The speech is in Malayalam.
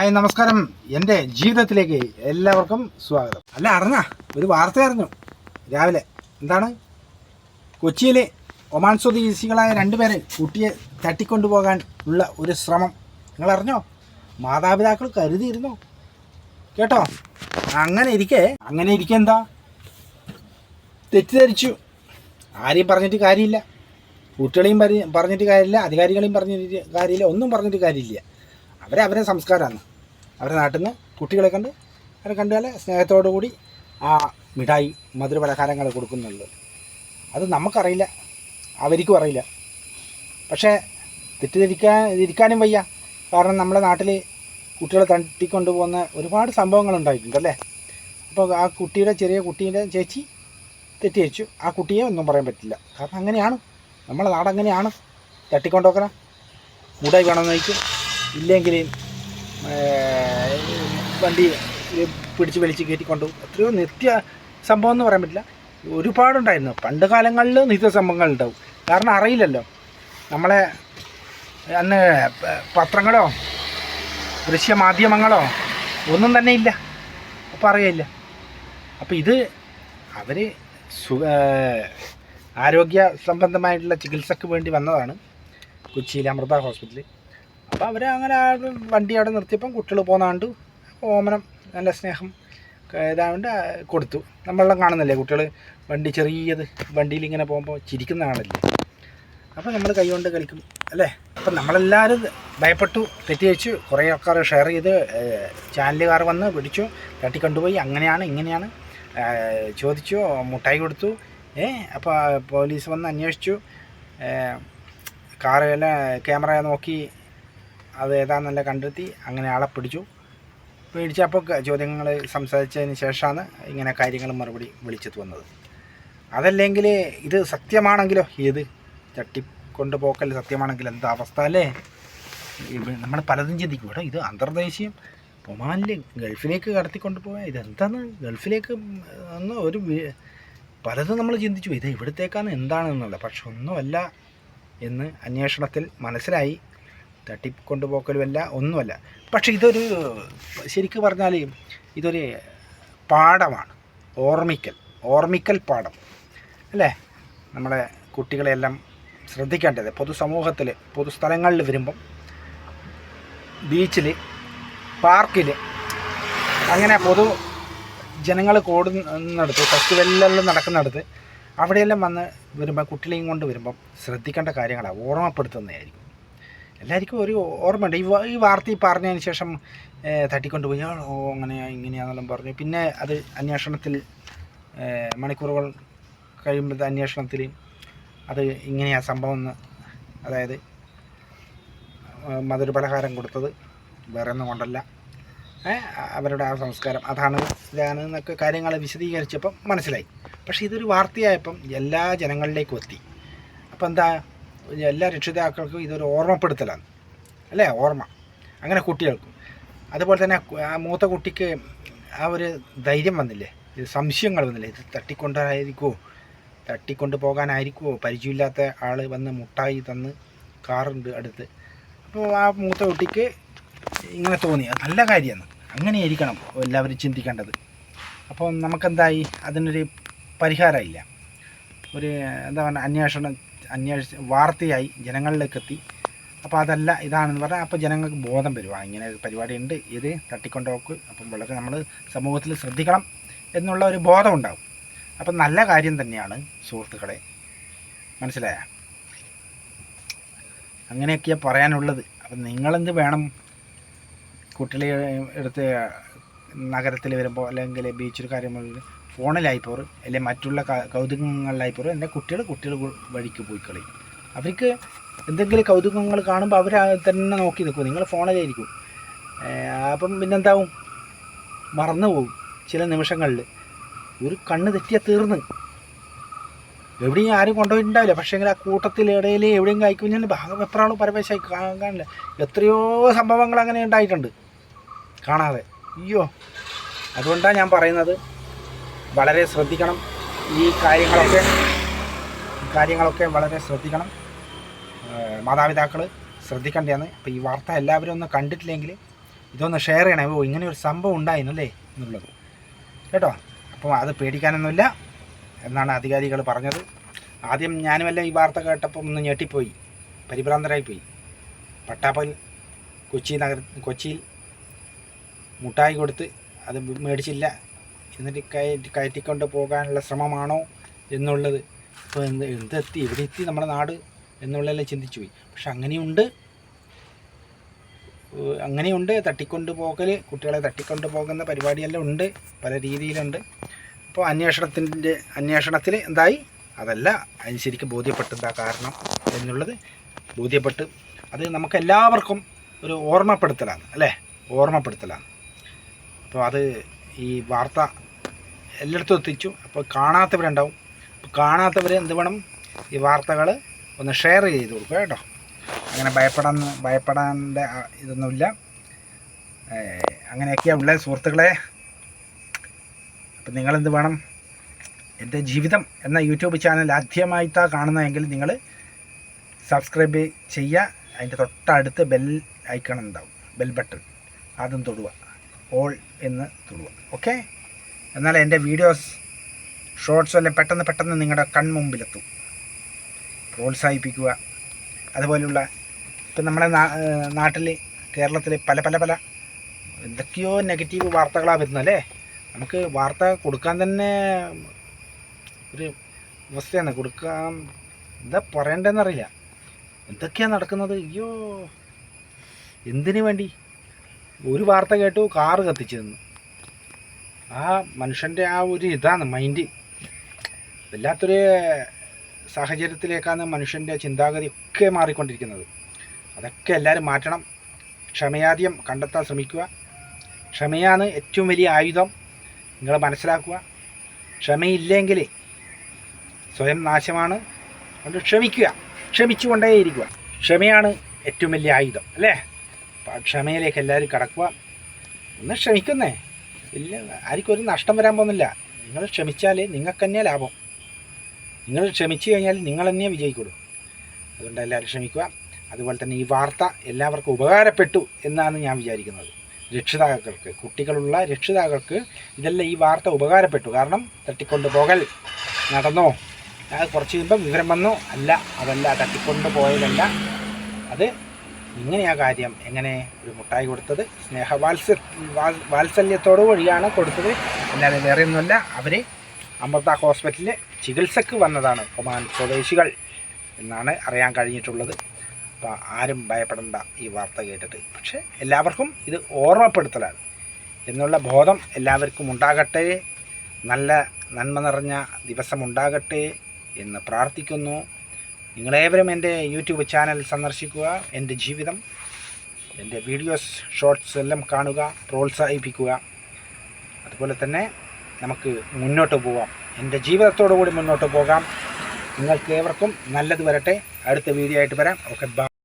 ഹായ് നമസ്കാരം. എന്റെ ജീവിതത്തിലേക്ക് എല്ലാവർക്കും സ്വാഗതം. അല്ല അറിഞ്ഞ ഒരു വാർത്ത അറിഞ്ഞു രാവിലെ. എന്താണ്? കൊച്ചിയിലെ ഒമാൻ സ്വദേശികളായ രണ്ടുപേരെ കുട്ടിയെ തട്ടിക്കൊണ്ടുപോകാൻ ഉള്ള ഒരു ശ്രമം. നിങ്ങൾ അറിഞ്ഞോ മാതാപിതാക്കൾ കരുതിയിരുന്നു? കേട്ടോ? അങ്ങനെ ഇരിക്കെ. അങ്ങനെ ഇരിക്കെ എന്താ? തെറ്റിദ്ധരിച്ചു. ആരെയും പറഞ്ഞിട്ട് കാര്യമില്ല. കുട്ടികളെയും പറഞ്ഞിട്ട് കാര്യമില്ല. അധികാരികളെയും പറഞ്ഞിട്ട് കാര്യമില്ല. ഒന്നും പറഞ്ഞിട്ട് കാര്യമില്ല. അവരെ അവരെ സംസ്കാരമാണ് അവരുടെ നാട്ടിൽ നിന്ന് കുട്ടികളെ കണ്ട് അവരെ കണ്ടാൽ സ്നേഹത്തോടു കൂടി ആ മിഠായി മധുര പലഹാരങ്ങൾ കൊടുക്കുന്നുള്ളൂ. അത് നമുക്കറിയില്ല. അവർക്കും അറിയില്ല. പക്ഷേ തെറ്റിദ്ധരിക്കാൻ ഇരിക്കാനും വയ്യ. കാരണം നമ്മുടെ നാട്ടിൽ കുട്ടികളെ തട്ടിക്കൊണ്ട് പോകുന്ന ഒരുപാട് സംഭവങ്ങൾ ഉണ്ടായിട്ടുണ്ടല്ലേ അപ്പോൾ ആ കുട്ടിയുടെ ചെറിയ കുട്ടീന്റെ ചേച്ചി തെറ്റിദ്ധരിച്ചു. ആ കുട്ടിയെ ഒന്നും പറയാൻ പറ്റില്ല. കാരണം അങ്ങനെയാണ്. നമ്മളെ നാടങ്ങനെയാണ് തട്ടിക്കൊണ്ടുപോക്കണ. മുടായി വേണമെന്ന് ചോദിക്കും ഇല്ലെങ്കിൽ വണ്ടി പിടിച്ച് വലിച്ച് കയറ്റിക്കൊണ്ടു എത്രയോ നിത്യ സംഭവം എന്ന് പറയാൻ പറ്റില്ല. ഒരുപാടുണ്ടായിരുന്നു. പണ്ട് കാലങ്ങളിൽ നിത്യ സംഭവങ്ങൾ ഉണ്ടാവും. കാരണം അറിയില്ലല്ലോ. നമ്മളെ അന്ന് പത്രങ്ങളോ ദൃശ്യമാധ്യമങ്ങളോ ഒന്നും തന്നെ ഇല്ല. അപ്പോൾ അറിയില്ല അപ്പോൾ ഇത് അവർ സു ആരോഗ്യ സംബന്ധമായിട്ടുള്ള ചികിത്സക്ക് വേണ്ടി വന്നതാണ്. കൊച്ചിയിലെ അമൃത ഹോസ്പിറ്റലിൽ. അപ്പോൾ അവർ അങ്ങനെ ആ വണ്ടി അവിടെ നിർത്തിയപ്പം കുട്ടികൾ പോന്നാണ്ട് ഓമനം നല്ല സ്നേഹം ക- കൊടുത്തു. നമ്മളെല്ലാം കാണുന്നില്ലേ കുട്ടികൾ വണ്ടി ചെറിയത് വണ്ടിയിൽ ഇങ്ങനെ പോകുമ്പോൾ ചിരിക്കുന്ന കാണില്ലേ അപ്പോൾ നമ്മൾ കൈകൊണ്ട് കളിക്കും അല്ലേ? അപ്പം നമ്മളെല്ലാവരും ഭയപ്പെട്ടു തെറ്റിദ്ധരിച്ചു. കുറേ ആൾക്കാർ ഷെയർ ചെയ്ത് ചാനലുകാർ വന്ന് പിടിച്ചു തട്ടിക്കൊണ്ടുപോയി അങ്ങനെയാണ് ഇങ്ങനെയാണ്. ചോദിച്ചു മുട്ടായി കൊടുത്തു. ഏ അപ്പോൾ പോലീസ് വന്ന് അന്വേഷിച്ചു. കാറ് എല്ലാം ക്യാമറ നോക്കി അത് ഏതാണെന്നല്ല കണ്ടെത്തി അങ്ങനെ ആളെ പിടിച്ചു. പിടിച്ചപ്പോൾ ചോദ്യങ്ങൾ സംസാരിച്ചതിന് ശേഷമാണ് ഇങ്ങനെ കാര്യങ്ങൾ മറുപടി വിളിച്ചത് വന്നത്. അതല്ലെങ്കിൽ ഇത് സത്യമാണെങ്കിലോ? ഏത്? തട്ടിക്കൊണ്ടുപോക്കൽ സത്യമാണെങ്കിൽ എന്താ അവസ്ഥ അല്ലേ? നമ്മൾ പലതും ചിന്തിക്കും. കേട്ടോ ഇത് അന്തർദേശീയം. ഒമാനിൽ ഗൾഫിലേക്ക് കടത്തിക്കൊണ്ട് പോയാൽ ഇതെന്താണ് ഗൾഫിലേക്ക് ഒന്ന് ഒരു പലതും നമ്മൾ ചിന്തിച്ചു. ഇത് ഇവിടത്തേക്കാണ് എന്താണെന്നുള്ളത്. പക്ഷെ ഒന്നുമല്ല എന്ന് അന്വേഷണത്തിൽ മനസ്സിലായി. തട്ടിക്കൊണ്ടുപോക്കലുമല്ല ഒന്നുമല്ല. പക്ഷെ ഇതൊരു ശരിക്കും പറഞ്ഞാൽ ഇതൊരു പാഠമാണ്. ഓർമ്മിക്കൽ ഓർമ്മിക്കൽ പാഠം. അല്ലേ? നമ്മുടെ കുട്ടികളെല്ലാം ശ്രദ്ധിക്കേണ്ടത്. പൊതുസമൂഹത്തിൽ പൊതുസ്ഥലങ്ങളിൽ വരുമ്പം ബീച്ചിൽ പാർക്കിൽ അങ്ങനെ പൊതു ജനങ്ങൾ കൂടുന്നിടത്ത് ഫെസ്റ്റിവലെല്ലാം നടക്കുന്നിടത്ത് അവിടെയെല്ലാം വന്ന് വരുമ്പോൾ കുട്ടികളെയും കൊണ്ട് വരുമ്പം ശ്രദ്ധിക്കേണ്ട കാര്യങ്ങളാണ് ഓർമ്മപ്പെടുത്തുന്നതായിരിക്കും. എല്ലാവർക്കും ഒരു ഓർമ്മയുണ്ട്. ഈ ഈ വാർത്ത ഈ പറഞ്ഞതിന് ശേഷം തട്ടിക്കൊണ്ടുപോയി. ഓ അങ്ങനെയാ ഇങ്ങനെയാണെന്നെല്ലാം പറഞ്ഞു. പിന്നെ അത് അന്വേഷണത്തിൽ മണിക്കൂറുകൾ കഴിയുമ്പോഴത്തെ അന്വേഷണത്തിൽ അത് ഇങ്ങനെയാണ് സംഭവം എന്ന് അതായത് മധുരപലഹാരം മധുര പലഹാരം കൊടുത്തത്. വേറെ ഒന്നും കൊണ്ടല്ല അവരുടെ ആ സംസ്കാരം. അതാണ് ഇതാണ് എന്നൊക്കെ കാര്യങ്ങൾ വിശദീകരിച്ചപ്പം മനസ്സിലായി. പക്ഷേ ഇതൊരു വാർത്തയായപ്പം എല്ലാ ജനങ്ങളിലേക്കും എത്തി. അപ്പം എന്താ എല്ലാ രക്ഷിതാക്കൾക്കും ഇതൊരു ഓർമ്മപ്പെടുത്തലാണ്. അല്ലേ? ഓർമ്മ. അങ്ങനെ കുട്ടികൾക്കും. അതുപോലെ തന്നെ ആ മൂത്ത കുട്ടിക്ക് ആ ഒരു ധൈര്യം വന്നില്ലേ? സംശയങ്ങൾ വന്നില്ലേ? ഇത് തട്ടിക്കൊണ്ടായിരിക്കുമോ തട്ടിക്കൊണ്ട് പോകാനായിരിക്കുമോ പരിചയമില്ലാത്ത ആൾ വന്ന് മുട്ടായി തന്ന് കാറുണ്ട് അടുത്ത്. അപ്പോൾ ആ മൂത്ത കുട്ടിക്ക് ഇങ്ങനെ തോന്നി. അത് നല്ല കാര്യമാണ്. അങ്ങനെയായിരിക്കണം എല്ലാവരും ചിന്തിക്കേണ്ടത്. അപ്പോൾ നമുക്കെന്തായി? അതിനൊരു പരിഹാരമില്ല. ഒരു എന്താ പറയുക അന്വേഷണം അന്വേഷിച്ച് വാർത്തയായി ജനങ്ങളിലേക്ക് എത്തി അപ്പോൾ അതല്ല ഇതാണെന്ന് പറഞ്ഞാൽ അപ്പോൾ ജനങ്ങൾക്ക് ബോധം വരും. ആ ഇങ്ങനെ ഒരു പരിപാടി ഉണ്ട് ഇത് തട്ടിക്കൊണ്ടുപോക്ക് അപ്പം വളരെ നമ്മൾ സമൂഹത്തിൽ ശ്രദ്ധിക്കണം എന്നുള്ള ഒരു ബോധം ഉണ്ടാകും അപ്പം നല്ല കാര്യം തന്നെയാണ് സുഹൃത്തുക്കളെ. മനസ്സിലായ? അങ്ങനെയൊക്കെയാണ് പറയാനുള്ളത്. അപ്പം നിങ്ങളെന്ത് വേണം? കുട്ടികളെ എടുത്ത് നഗരത്തിൽ വരുമ്പോൾ അല്ലെങ്കിൽ ബീച്ചിൽ കാര്യങ്ങളിൽ ഫോണിലായിപ്പോറ് അല്ലെങ്കിൽ മറ്റുള്ള കൗതുകങ്ങളിലായിപ്പോറ് എന്റെ കുട്ടികൾ കുട്ടികൾ വഴിക്ക് പോയി കളയും അവർക്ക് എന്തെങ്കിലും കൗതുകങ്ങൾ കാണുമ്പോൾ അവർ തന്നെ നോക്കി നിൽക്കും നിങ്ങൾ ഫോണിലായിരിക്കും അപ്പം പിന്നെന്താവും? മറന്നു പോകും ചില നിമിഷങ്ങളിൽ ഒരു കണ്ണ് തെറ്റിയാൽ തീർന്ന്. എവിടെയും ആരും കൊണ്ടുപോയിട്ടുണ്ടാവില്ല. പക്ഷേ എങ്കിൽ ആ കൂട്ടത്തിൽ ഇടയിൽ എവിടെയും കഴിക്കും ഞാൻ ആളും പരമേശായി കാണില്ല. എത്രയോ സംഭവങ്ങൾ അങ്ങനെ ഉണ്ടായിട്ടുണ്ട്. കാണാതെ. അയ്യോ. അതുകൊണ്ടാണ് ഞാൻ പറയുന്നത്. വളരെ ശ്രദ്ധിക്കണം. ഈ കാര്യങ്ങളൊക്കെ കാര്യങ്ങളൊക്കെ വളരെ ശ്രദ്ധിക്കണം. മാതാപിതാക്കൾ ശ്രദ്ധിക്കേണ്ടതാണ്. അപ്പോൾ ഈ വാർത്ത എല്ലാവരും ഒന്ന് കണ്ടിട്ടില്ലെങ്കിൽ ഇതൊന്ന് ഷെയർ ചെയ്യണം. ഓ ഇങ്ങനെ ഒരു സംഭവം ഉണ്ടായിരുന്നല്ലേ എന്നുള്ളത്. കേട്ടോ? അപ്പോൾ അത് പേടിക്കാനൊന്നുമില്ല എന്നാണ് അധികാരികൾ പറഞ്ഞത്. ആദ്യം ഞാനുമല്ല ഈ വാർത്ത കേട്ടപ്പോൾ ഒന്ന് ഞെട്ടിപ്പോയി. പരിഭ്രാന്തരായിപ്പോയി പട്ടാപ്പൽ കൊച്ചി നഗര കൊച്ചിയിൽ മുട്ടായി കൊടുത്ത് അത് മേടിച്ചില്ല. എന്നിട്ട് കയറ്റി കയറ്റിക്കൊണ്ട് പോകാനുള്ള ശ്രമമാണോ എന്നുള്ളത്. ഇപ്പോൾ എന്ത് എന്തെത്തി ഇവിടെ എത്തി നമ്മുടെ നാട് എന്നുള്ളതെല്ലാം ചിന്തിച്ചു പോയി. പക്ഷെ അങ്ങനെയുണ്ട്. അങ്ങനെയുണ്ട്. തട്ടിക്കൊണ്ട് പോകൽ കുട്ടികളെ തട്ടിക്കൊണ്ട് പോകുന്ന പരിപാടിയെല്ലാം ഉണ്ട്. പല രീതിയിലുണ്ട്. അപ്പോൾ അന്വേഷണത്തിന്റെ അന്വേഷണത്തിൽ എന്തായി? അതല്ല അതിന് ശരിക്കും ബോധ്യപ്പെട്ടെന്താ കാരണം എന്നുള്ളത് ബോധ്യപ്പെട്ട് അത് നമുക്കെല്ലാവർക്കും ഒരു ഓർമ്മപ്പെടുത്തലാണ് അല്ലേ? ഓർമ്മപ്പെടുത്തലാണ്. അപ്പോൾ അത് ഈ വാർത്ത എല്ലായിടത്തും എത്തിച്ചു. അപ്പോൾ കാണാത്തവരുണ്ടാവും. അപ്പോൾ കാണാത്തവർ എന്ത് വേണം? ഈ വാർത്തകൾ ഒന്ന് ഷെയർ ചെയ്ത് കൊടുക്കുക കേട്ടോ. അങ്ങനെ ഭയപ്പെടാൻ ഭയപ്പെടേണ്ട ആ, ഇതൊന്നുമില്ല. അങ്ങനെയൊക്കെയാണ് ഉള്ളത് സുഹൃത്തുക്കളെ. അപ്പം നിങ്ങളെന്ത് വേണം? എന്റെ ജീവിതം എന്ന യൂട്യൂബ് ചാനൽ ആദ്യമായിട്ടാണ് കാണുന്നതെങ്കിൽ നിങ്ങൾ സബ്സ്ക്രൈബ് ചെയ്യുക. അതിന്റെ തൊട്ടടുത്ത് ബെൽ ഐക്കൺ ഉണ്ടാവും. Bell button. അതും തൊടുക. ഓൾ എന്ന് തൊടുക. ഓക്കെ? എന്നാൽ എന്റെ വീഡിയോസ് ഷോർട്സ് എല്ലാം പെട്ടെന്ന് പെട്ടെന്ന് നിങ്ങളുടെ കൺമുമ്പിലെത്തും. പ്രോത്സാഹിപ്പിക്കുക. അതുപോലുള്ള ഇപ്പം നമ്മുടെ നാട്ടിൽ കേരളത്തിൽ പല പല പല എന്തൊക്കെയോ നെഗറ്റീവ് വാർത്തകളാണ് വരുന്നത് അല്ലേ? നമുക്ക് വാർത്ത കൊടുക്കാൻ തന്നെ ഒരു അവസ്ഥയാണ്. കൊടുക്കാൻ എന്താ പറയണ്ടെന്നറിയില്ല എന്തൊക്കെയാണ് നടക്കുന്നത്? അയ്യോ എന്തിനു വേണ്ടി? ഒരു വാർത്ത കേട്ടു കാറ് കത്തിച്ചു ആ മനുഷ്യന്റെ ആ ഒരു ഇതാണ് മൈൻഡ് വല്ലാത്തൊരു സാഹചര്യത്തിലേക്കാണ് മനുഷ്യന്റെ ചിന്താഗതി ഒക്കെ മാറിക്കൊണ്ടിരിക്കുന്നത്. അതൊക്കെ എല്ലാവരും മാറ്റണം. ക്ഷമയാദ്യം കണ്ടെത്താൻ ശ്രമിക്കുക. ക്ഷമയാണ് ഏറ്റവും വലിയ ആയുധം. നിങ്ങൾ മനസ്സിലാക്കുക. ക്ഷമയില്ലെങ്കിൽ സ്വയം നാശമാണ്. അതുകൊണ്ട് ക്ഷമിക്കുക. ക്ഷമിച്ചുകൊണ്ടേയിരിക്കുക. ക്ഷമയാണ് ഏറ്റവും വലിയ ആയുധം അല്ലേ? ക്ഷമയിലേക്ക് എല്ലാവരും കടക്കുക. ഒന്ന് ക്ഷമിക്കുന്നേ. ഇല്ല ആർക്കും ഒരു നഷ്ടം വരാൻ പോകുന്നില്ല. നിങ്ങൾ ക്ഷമിച്ചാൽ നിങ്ങൾക്ക് തന്നെ ലാഭം. നിങ്ങൾ ക്ഷമിച്ചു കഴിഞ്ഞാൽ നിങ്ങൾ തന്നെ വിജയിക്കുള്ളൂ. അതുകൊണ്ട് എല്ലാവരും ക്ഷമിക്കുക. അതുപോലെ തന്നെ ഈ വാർത്ത എല്ലാവർക്കും ഉപകാരപ്പെട്ടു എന്നാണ് ഞാൻ വിചാരിക്കുന്നത്. രക്ഷിതാക്കൾക്ക് കുട്ടികളുള്ള രക്ഷിതാക്കൾക്ക് ഇതെല്ലാം ഈ വാർത്ത ഉപകാരപ്പെട്ടു. കാരണം തട്ടിക്കൊണ്ട് പോകൽ നടന്നോ കുറച്ച് കഴിയുമ്പോൾ വിവരം വന്നു. അല്ല അതല്ല തട്ടിക്കൊണ്ട് പോയതല്ല അത് ഇങ്ങനെയാ കാര്യം. എങ്ങനെ ഒരു മുട്ടായി കൊടുത്തത്? സ്നേഹ വാത്സ വാത്സല്യത്തോടു വഴിയാണ് കൊടുത്തത്. അല്ലാതെ വേറെ ഒന്നുമല്ല. അവർ അമൃത ഹോസ്പിറ്റലിൽ ചികിത്സക്ക് വന്നതാണ് ഒമാൻ സ്വദേശികൾ എന്നാണ് അറിയാൻ കഴിഞ്ഞിട്ടുള്ളത്. അപ്പോൾ ആരും ഭയപ്പെടേണ്ട ഈ വാർത്ത കേട്ടിട്ട്. പക്ഷേ എല്ലാവർക്കും ഇത് ഓർമ്മപ്പെടുത്തലാണ്. എന്നുള്ള ബോധം എല്ലാവർക്കും ഉണ്ടാകട്ടെ. നല്ല നന്മ നിറഞ്ഞ ദിവസം ഉണ്ടാകട്ടെ എന്ന് പ്രാർത്ഥിക്കുന്നു. നിങ്ങളേവരും എന്റെ യൂട്യൂബ് ചാനൽ സന്ദർശിക്കുക എന്റെ ജീവിതം എന്റെ വീഡിയോസ് ഷോർട്സ് എല്ലാം കാണുക പ്രോത്സാഹിപ്പിക്കുക. അതുപോലെ തന്നെ നമുക്ക് മുന്നോട്ട് പോകാം എന്റെ ജീവിതത്തോടു കൂടി മുന്നോട്ട് പോകാം. നിങ്ങൾക്ക് ഏവർക്കും നല്ലത് വരട്ടെ. അടുത്ത വീഡിയോ ആയിട്ട് വരാം. ഓക്കെ